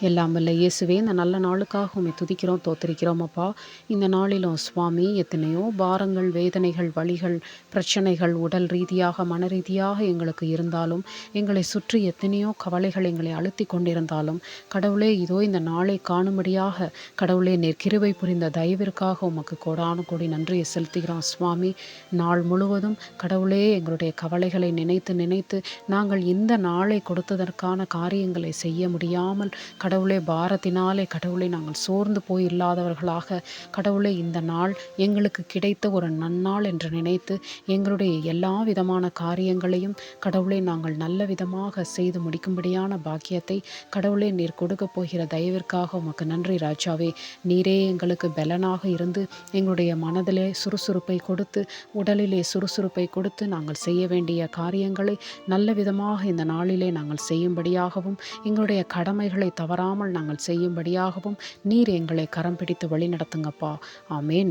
எல்லாம் வல்ல இயேசுவே இந்த நல்ல நாளுக்காக உண்மை துதிக்கிறோம் தோத்திரிக்கிறோம் அப்பா. இந்த நாளிலும் சுவாமி எத்தனையோ பாரங்கள் வேதனைகள் வழிகள் பிரச்சனைகள் உடல் ரீதியாக மன ரீதியாக எங்களுக்கு இருந்தாலும் எங்களை சுற்றி எத்தனையோ கவலைகள் எங்களை அழுத்தி கொண்டிருந்தாலும் கடவுளே இதோ இந்த நாளை காணும்படியாக கடவுளே நெற்கிருவை புரிந்த தயவிற்காக உமக்கு கோடானு கோடி நன்றியை செலுத்துகிறோம் சுவாமி. நாள் முழுவதும் கடவுளே எங்களுடைய கவலைகளை நினைத்து நினைத்து நாங்கள் இந்த நாளை கொடுத்ததற்கான காரியங்களை செய்ய முடியாமல் கடவுளே பாரத்தினாலே கடவுளை நாங்கள் சோர்ந்து போய் இல்லாதவர்களாக கடவுளே இந்த நாள் எங்களுக்கு கிடைத்த ஒரு நன்னாள் என்று நினைத்து எங்களுடைய எல்லா விதமான காரியங்களையும் கடவுளை நாங்கள் நல்ல விதமாக செய்து முடிக்கும்படியான பாக்கியத்தை கடவுளே நீர் கொடுக்க போகிற தயவிற்காக உமக்கு நன்றி ராஜாவே. நீரே எங்களுக்கு பலனாக இருந்து எங்களுடைய மனதிலே சுறுசுறுப்பை கொடுத்து உடலிலே சுறுசுறுப்பை கொடுத்து நாங்கள் செய்ய வேண்டிய காரியங்களை நல்ல விதமாக இந்த நாளிலே நாங்கள் செய்யும்படியாகவும் எங்களுடைய கடமைகளை தவற தவறாமல் நாங்கள் செய்யும்படியாகவும் நீர் எங்களை கரம் பிடித்து வழி நடத்துங்கப்பா ஆமேன்.